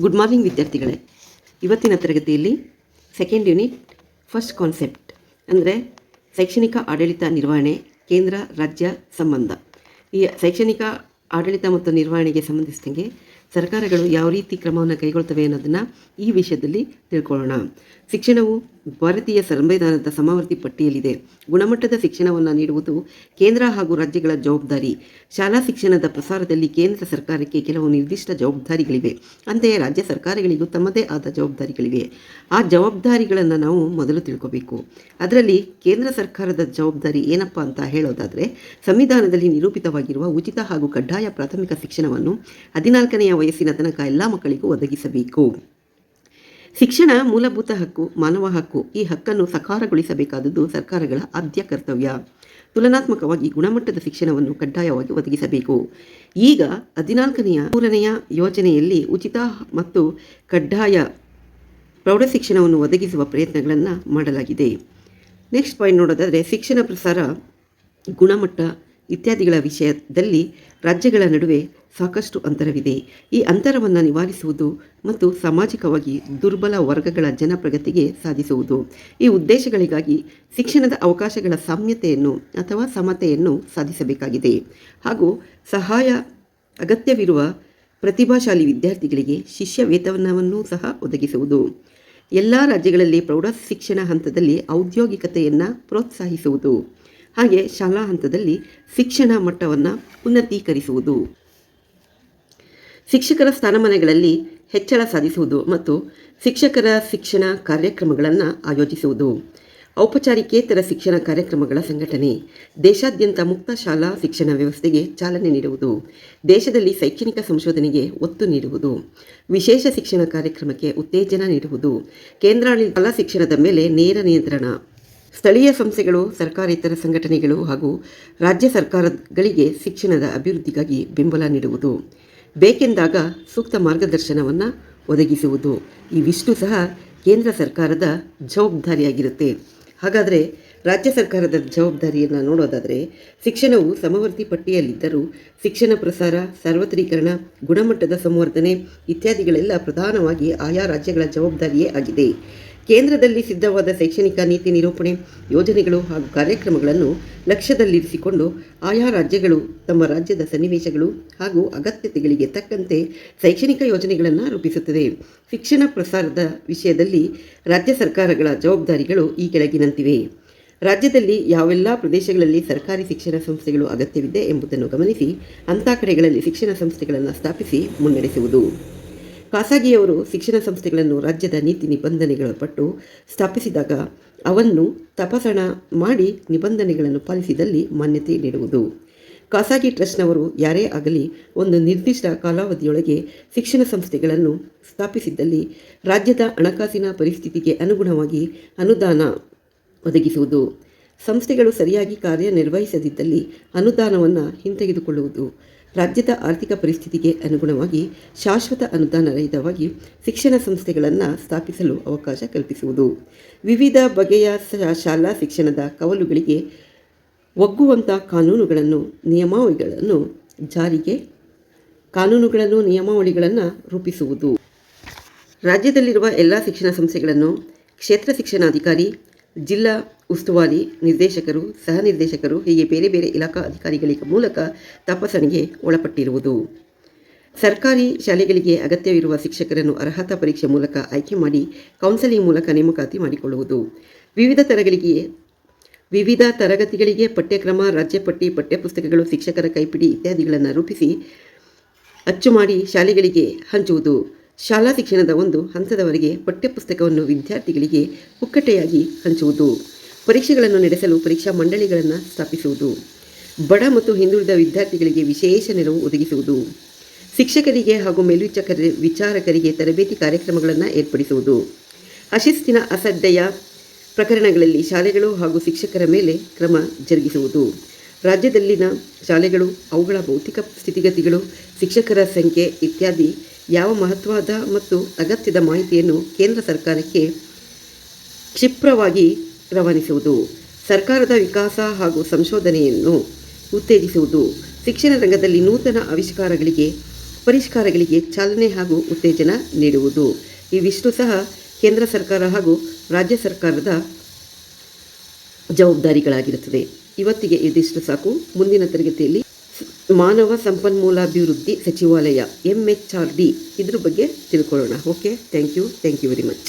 Good morning ವಿದ್ಯಾರ್ಥಿಗಳೇ. ಇವತ್ತಿನ ತರಗತಿಯಲ್ಲಿ ಸೆಕೆಂಡ್ ಯೂನಿಟ್ ಫಸ್ಟ್ ಕಾನ್ಸೆಪ್ಟ್ ಅಂದರೆ ಶೈಕ್ಷಣಿಕ ಆಡಳಿತ ನಿರ್ವಹಣೆ, ಕೇಂದ್ರ, ರಾಜ್ಯ ಸಂಬಂಧ. ಈ ಶೈಕ್ಷಣಿಕ ಆಡಳಿತ ಮತ್ತು ನಿರ್ವಹಣೆಗೆ ಸಂಬಂಧಿಸಿದಂಗೆ ಸರ್ಕಾರಗಳು ಯಾವ ರೀತಿ ಕ್ರಮವನ್ನು ಕೈಗೊಳ್ತವೆ ಅನ್ನೋದನ್ನು ಈ ವಿಷಯದಲ್ಲಿ ತಿಳ್ಕೊಳ್ಳೋಣ. ಶಿಕ್ಷಣವು ಭಾರತೀಯ ಸಂವಿಧಾನದ ಸಮವರ್ತಿ ಪಟ್ಟಿಯಲ್ಲಿದೆ. ಗುಣಮಟ್ಟದ ಶಿಕ್ಷಣವನ್ನು ನೀಡುವುದು ಕೇಂದ್ರ ಹಾಗೂ ರಾಜ್ಯಗಳ ಜವಾಬ್ದಾರಿ. ಶಾಲಾ ಶಿಕ್ಷಣದ ಪ್ರಸಾರದಲ್ಲಿ ಕೇಂದ್ರ ಸರ್ಕಾರಕ್ಕೆ ಕೆಲವು ನಿರ್ದಿಷ್ಟ ಜವಾಬ್ದಾರಿಗಳಿವೆ. ಅಂತೆಯೇ ರಾಜ್ಯ ಸರ್ಕಾರಗಳಿಗೂ ತಮ್ಮದೇ ಆದ ಜವಾಬ್ದಾರಿಗಳಿವೆ. ಆ ಜವಾಬ್ದಾರಿಗಳನ್ನು ನಾವು ಮೊದಲು ತಿಳ್ಕೋಬೇಕು. ಅದರಲ್ಲಿ ಕೇಂದ್ರ ಸರ್ಕಾರದ ಜವಾಬ್ದಾರಿ ಏನಪ್ಪ ಅಂತ ಹೇಳೋದಾದರೆ, ಸಂವಿಧಾನದಲ್ಲಿ ನಿರೂಪಿತವಾಗಿರುವ ಉಚಿತ ಹಾಗೂ ಕಡ್ಡಾಯ ಪ್ರಾಥಮಿಕ ಶಿಕ್ಷಣವನ್ನು ಹದಿನಾಲ್ಕನೆಯ ವಯಸ್ಸಿನ ತನಕ ಎಲ್ಲ ಮಕ್ಕಳಿಗೂ ಒದಗಿಸಬೇಕು. ಶಿಕ್ಷಣ ಮೂಲಭೂತ ಹಕ್ಕು, ಮಾನವ ಹಕ್ಕು, ಈ ಹಕ್ಕನ್ನು ಸಕಾರಗೊಳಿಸಬೇಕಾದದ್ದು ಸರ್ಕಾರಗಳ ಆದ್ಯ ಕರ್ತವ್ಯ. ತುಲನಾತ್ಮಕವಾಗಿ ಗುಣಮಟ್ಟದ ಶಿಕ್ಷಣವನ್ನು ಕಡ್ಡಾಯವಾಗಿ ಒದಗಿಸಬೇಕು. ಈಗ ಹದಿನಾಲ್ಕನೆಯ ಮೂರನೆಯ ಯೋಜನೆಯಲ್ಲಿ ಉಚಿತ ಮತ್ತು ಕಡ್ಡಾಯ ಪ್ರೌಢ ಶಿಕ್ಷಣವನ್ನು ಒದಗಿಸುವ ಪ್ರಯತ್ನಗಳನ್ನು ಮಾಡಲಾಗಿದೆ. ನೆಕ್ಸ್ಟ್ ಪಾಯಿಂಟ್ ನೋಡೋದಾದರೆ, ಶಿಕ್ಷಣ ಪ್ರಸಾರ ಗುಣಮಟ್ಟ ಇತ್ಯಾದಿಗಳ ವಿಷಯದಲ್ಲಿ ರಾಜ್ಯಗಳ ನಡುವೆ ಸಾಕಷ್ಟು ಅಂತರವಿದೆ. ಈ ಅಂತರವನ್ನು ನಿವಾರಿಸುವುದು ಮತ್ತು ಸಾಮಾಜಿಕವಾಗಿ ದುರ್ಬಲ ವರ್ಗಗಳ ಜನಪ್ರಗತಿಗೆ ಸಾಧಿಸುವುದು. ಈ ಉದ್ದೇಶಗಳಿಗಾಗಿ ಶಿಕ್ಷಣದ ಅವಕಾಶಗಳ ಸಾಮ್ಯತೆಯನ್ನು ಅಥವಾ ಸಮತೆಯನ್ನು ಸಾಧಿಸಬೇಕಾಗಿದೆ. ಹಾಗೂ ಸಹಾಯ ಅಗತ್ಯವಿರುವ ಪ್ರತಿಭಾಶಾಲಿ ವಿದ್ಯಾರ್ಥಿಗಳಿಗೆ ಶಿಷ್ಯ ವೇತನವನ್ನು ಸಹ ಒದಗಿಸುವುದು. ಎಲ್ಲ ರಾಜ್ಯಗಳಲ್ಲಿ ಪ್ರೌಢ ಶಿಕ್ಷಣ ಹಂತದಲ್ಲಿ ಔದ್ಯೋಗಿಕತೆಯನ್ನು ಪ್ರೋತ್ಸಾಹಿಸುವುದು. ಹಾಗೆ ಶಾಲಾ ಹಂತದಲ್ಲಿ ಶಿಕ್ಷಣ ಮಟ್ಟವನ್ನು ಉನ್ನತೀಕರಿಸುವುದು. ಶಿಕ್ಷಕರ ಸ್ಥಾನಮಾನಗಳಲ್ಲಿ ಹೆಚ್ಚಳ ಸಾಧಿಸುವುದು ಮತ್ತು ಶಿಕ್ಷಕರ ಶಿಕ್ಷಣ ಕಾರ್ಯಕ್ರಮಗಳನ್ನು ಆಯೋಜಿಸುವುದು. ಔಪಚಾರಿಕೇತರ ಶಿಕ್ಷಣ ಕಾರ್ಯಕ್ರಮಗಳ ಸಂಘಟನೆ, ದೇಶಾದ್ಯಂತ ಮುಕ್ತ ಶಾಲಾ ಶಿಕ್ಷಣ ವ್ಯವಸ್ಥೆಗೆ ಚಾಲನೆ ನೀಡುವುದು, ದೇಶದಲ್ಲಿ ಶೈಕ್ಷಣಿಕ ಸಂಶೋಧನೆಗೆ ಒತ್ತು ನೀಡುವುದು, ವಿಶೇಷ ಶಿಕ್ಷಣ ಕಾರ್ಯಕ್ರಮಕ್ಕೆ ಉತ್ತೇಜನ ನೀಡುವುದು, ಕೇಂದ್ರಾಡಳಿತ ಶಾಲಾ ಶಿಕ್ಷಣದ ಮೇಲೆ ನೇರ ನಿಯಂತ್ರಣ. ಸ್ಥಳೀಯ ಸಂಸ್ಥೆಗಳು, ಸರ್ಕಾರೇತರ ಸಂಘಟನೆಗಳು ಹಾಗೂ ರಾಜ್ಯ ಸರ್ಕಾರಗಳಿಗೆ ಶಿಕ್ಷಣದ ಅಭಿವೃದ್ಧಿಗಾಗಿ ಬೆಂಬಲ ನೀಡುವುದು. ಬೇಕೆಂದಾಗ ಸೂಕ್ತ ಮಾರ್ಗದರ್ಶನವನ್ನು ಒದಗಿಸುವುದು. ಇವಿಷ್ಟು ಸಹ ಕೇಂದ್ರ ಸರ್ಕಾರದ ಜವಾಬ್ದಾರಿಯಾಗಿರುತ್ತೆ. ಹಾಗಾದರೆ ರಾಜ್ಯ ಸರ್ಕಾರದ ಜವಾಬ್ದಾರಿಯನ್ನು ನೋಡೋದಾದರೆ ಶಿಕ್ಷಣವು ಸಮವರ್ತಿ ಪಟ್ಟಿಯಲ್ಲಿದ್ದರೂ ಶಿಕ್ಷಣ ಪ್ರಸಾರ, ಸಾರ್ವತ್ರೀಕರಣ, ಗುಣಮಟ್ಟದ ಸಂವರ್ಧನೆ ಇತ್ಯಾದಿಗಳೆಲ್ಲ ಪ್ರಧಾನವಾಗಿ ಆಯಾ ರಾಜ್ಯಗಳ ಜವಾಬ್ದಾರಿಯೇ ಆಗಿದೆ. ಕೇಂದ್ರದಲ್ಲಿ ಸಿದ್ಧವಾದ ಶೈಕ್ಷಣಿಕ ನೀತಿ ನಿರೂಪಣೆ ಯೋಜನೆಗಳು ಹಾಗೂ ಕಾರ್ಯಕ್ರಮಗಳನ್ನು ಲಕ್ಷ್ಯದಲ್ಲಿರಿಸಿಕೊಂಡು ಆಯಾ ರಾಜ್ಯಗಳು ತಮ್ಮ ರಾಜ್ಯದ ಸನ್ನಿವೇಶಗಳು ಹಾಗೂ ಅಗತ್ಯತೆಗಳಿಗೆ ತಕ್ಕಂತೆ ಶೈಕ್ಷಣಿಕ ಯೋಜನೆಗಳನ್ನು ರೂಪಿಸುತ್ತದೆ. ಶಿಕ್ಷಣ ಪ್ರಸಾರದ ವಿಷಯದಲ್ಲಿ ರಾಜ್ಯ ಸರ್ಕಾರಗಳ ಜವಾಬ್ದಾರಿಗಳು ಈ ಕೆಳಗಿನಂತಿವೆ. ರಾಜ್ಯದಲ್ಲಿ ಯಾವೆಲ್ಲ ಪ್ರದೇಶಗಳಲ್ಲಿ ಸರ್ಕಾರಿ ಶಿಕ್ಷಣ ಸಂಸ್ಥೆಗಳು ಅಗತ್ಯವಿದೆ ಎಂಬುದನ್ನು ಗಮನಿಸಿ, ಅಂಥ ಕಡೆಗಳಲ್ಲಿ ಶಿಕ್ಷಣ ಸಂಸ್ಥೆಗಳನ್ನು ಸ್ಥಾಪಿಸಿ ಮುನ್ನಡೆಸುವುದು. ಖಾಸಗಿಯವರು ಶಿಕ್ಷಣ ಸಂಸ್ಥೆಗಳನ್ನು ರಾಜ್ಯದ ನೀತಿ ನಿಬಂಧನೆಗಳ ಪಟ್ಟು ಸ್ಥಾಪಿಸಿದಾಗ ಅವನ್ನು ತಪಾಸಣ ಮಾಡಿ ನಿಬಂಧನೆಗಳನ್ನು ಪಾಲಿಸಿದಲ್ಲಿ ಮಾನ್ಯತೆ ನೀಡುವುದು. ಖಾಸಗಿ ಟ್ರಸ್ಟ್ನವರು ಯಾರೇ ಆಗಲಿ ಒಂದು ನಿರ್ದಿಷ್ಟ ಕಾಲಾವಧಿಯೊಳಗೆ ಶಿಕ್ಷಣ ಸಂಸ್ಥೆಗಳನ್ನು ಸ್ಥಾಪಿಸಿದ್ದಲ್ಲಿ ರಾಜ್ಯದ ಹಣಕಾಸಿನ ಪರಿಸ್ಥಿತಿಗೆ ಅನುಗುಣವಾಗಿ ಅನುದಾನ ಒದಗಿಸುವುದು. ಸಂಸ್ಥೆಗಳು ಸರಿಯಾಗಿ ಕಾರ್ಯನಿರ್ವಹಿಸದಿದ್ದಲ್ಲಿ ಅನುದಾನವನ್ನು ಹಿಂತೆಗೆದುಕೊಳ್ಳುವುದು. ರಾಜ್ಯದ ಆರ್ಥಿಕ ಪರಿಸ್ಥಿತಿಗೆ ಅನುಗುಣವಾಗಿ ಶಾಶ್ವತ ಅನುದಾನ ರಹಿತವಾಗಿ ಶಿಕ್ಷಣ ಸಂಸ್ಥೆಗಳನ್ನು ಸ್ಥಾಪಿಸಲು ಅವಕಾಶ ಕಲ್ಪಿಸುವುದು. ವಿವಿಧ ಬಗೆಯ ಶಾಲಾ ಶಿಕ್ಷಣದ ಕವಲುಗಳಿಗೆ ಒಗ್ಗುವಂಥ ಕಾನೂನುಗಳನ್ನು, ನಿಯಮಾವಳಿಗಳನ್ನು ಜಾರಿಗೆ, ಕಾನೂನುಗಳನ್ನು, ನಿಯಮಾವಳಿಗಳನ್ನು ರೂಪಿಸುವುದು. ರಾಜ್ಯದಲ್ಲಿರುವ ಎಲ್ಲ ಶಿಕ್ಷಣ ಸಂಸ್ಥೆಗಳನ್ನು ಕ್ಷೇತ್ರ ಶಿಕ್ಷಣಾಧಿಕಾರಿ ಜಿಲ್ಲಾ ಉಸ್ತುವಾರಿ ನಿರ್ದೇಶಕರು, ಸಹ ನಿರ್ದೇಶಕರು, ಹೀಗೆ ಬೇರೆ ಬೇರೆ ಇಲಾಖಾ ಅಧಿಕಾರಿಗಳ ಮೂಲಕ ತಪಾಸಣೆಗೆ ಒಳಪಟ್ಟಿರುವುದು. ಸರ್ಕಾರಿ ಶಾಲೆಗಳಿಗೆ ಅಗತ್ಯವಿರುವ ಶಿಕ್ಷಕರನ್ನು ಅರ್ಹತಾ ಪರೀಕ್ಷೆ ಮೂಲಕ ಆಯ್ಕೆ ಮಾಡಿ ಕೌನ್ಸೆಲಿಂಗ್ ಮೂಲಕ ನೇಮಕಾತಿ ಮಾಡಿಕೊಳ್ಳುವುದು. ವಿವಿಧ ತರಗಳಿಗೆ ವಿವಿಧ ತರಗತಿಗಳಿಗೆ ಪಠ್ಯಕ್ರಮ ರಾಜ್ಯಪಟ್ಟಿ ಪಠ್ಯಪುಸ್ತಕಗಳು, ಶಿಕ್ಷಕರ ಕೈಪಿಡಿ ಇತ್ಯಾದಿಗಳನ್ನು ರೂಪಿಸಿ ಅಚ್ಚು ಮಾಡಿ ಶಾಲೆಗಳಿಗೆ ಹಂಚುವುದು. ಶಾಲಾ ಶಿಕ್ಷಣದ ಒಂದು ಹಂತದವರೆಗೆ ಪಠ್ಯಪುಸ್ತಕವನ್ನು ವಿದ್ಯಾರ್ಥಿಗಳಿಗೆ ಪುಕ್ಕಟೆಯಾಗಿ ಹಂಚುವುದು, ಪರೀಕ್ಷೆಗಳನ್ನು ನಡೆಸಲು ಪರೀಕ್ಷಾ ಮಂಡಳಿಗಳನ್ನು ಸ್ಥಾಪಿಸುವುದು, ಬಡ ಮತ್ತು ಹಿಂದುಳಿದ ವಿದ್ಯಾರ್ಥಿಗಳಿಗೆ ವಿಶೇಷ ನೆರವು ಒದಗಿಸುವುದು, ಶಿಕ್ಷಕರಿಗೆ ಹಾಗೂ ಮೇಲ್ವಿಚಾರ ವಿಚಾರಕರಿಗೆ ತರಬೇತಿ ಕಾರ್ಯಕ್ರಮಗಳನ್ನು ಏರ್ಪಡಿಸುವುದು. ಅಶಿಸ್ತಿನ ಅಸಡ್ಡೆಯ ಪ್ರಕರಣಗಳಲ್ಲಿ ಶಾಲೆಗಳು ಹಾಗೂ ಶಿಕ್ಷಕರ ಮೇಲೆ ಕ್ರಮ ಜರುಗಿಸುವುದು. ರಾಜ್ಯದಲ್ಲಿನ ಶಾಲೆಗಳು, ಅವುಗಳ ಭೌತಿಕ ಸ್ಥಿತಿಗತಿಗಳು, ಶಿಕ್ಷಕರ ಸಂಖ್ಯೆ ಇತ್ಯಾದಿ ಯಾವ ಮಹತ್ವದ ಮತ್ತು ಅಗತ್ಯದ ಮಾಹಿತಿಯನ್ನು ಕೇಂದ್ರ ಸರ್ಕಾರಕ್ಕೆ ಕ್ಷಿಪ್ರವಾಗಿ ರವಾನಿಸುವುದು, ಸರ್ಕಾರದ ವಿಕಾಸ ಹಾಗೂ ಸಂಶೋಧನೆಯನ್ನು ಉತ್ತೇಜಿಸುವುದು, ಶಿಕ್ಷಣ ರಂಗದಲ್ಲಿ ನೂತನ ಆವಿಷ್ಕಾರಗಳಿಗೆ, ಪರಿಷ್ಕಾರಗಳಿಗೆ ಚಾಲನೆ ಹಾಗೂ ಉತ್ತೇಜನ ನೀಡುವುದು, ಇವಿಷ್ಟು ಸಹ ಕೇಂದ್ರ ಸರ್ಕಾರ ಹಾಗೂ ರಾಜ್ಯ ಸರ್ಕಾರದ ಜವಾಬ್ದಾರಿಗಳಾಗಿರುತ್ತದೆ. ಇವತ್ತಿಗೆ ಇದಿಷ್ಟು ಸಾಕು. ಮುಂದಿನ ತರಗತಿಯಲ್ಲಿ ಮಾನವ ಸಂಪನ್ಮೂಲಾಭಿವೃದ್ಧಿ ಸಚಿವಾಲಯ ಎಂ ಎಚ್ ಆರ್ ಡಿ ಇದ್ರ ಬಗ್ಗೆ ತಿಳ್ಕೊಳ್ಳೋಣ. Okay thank you thank you very much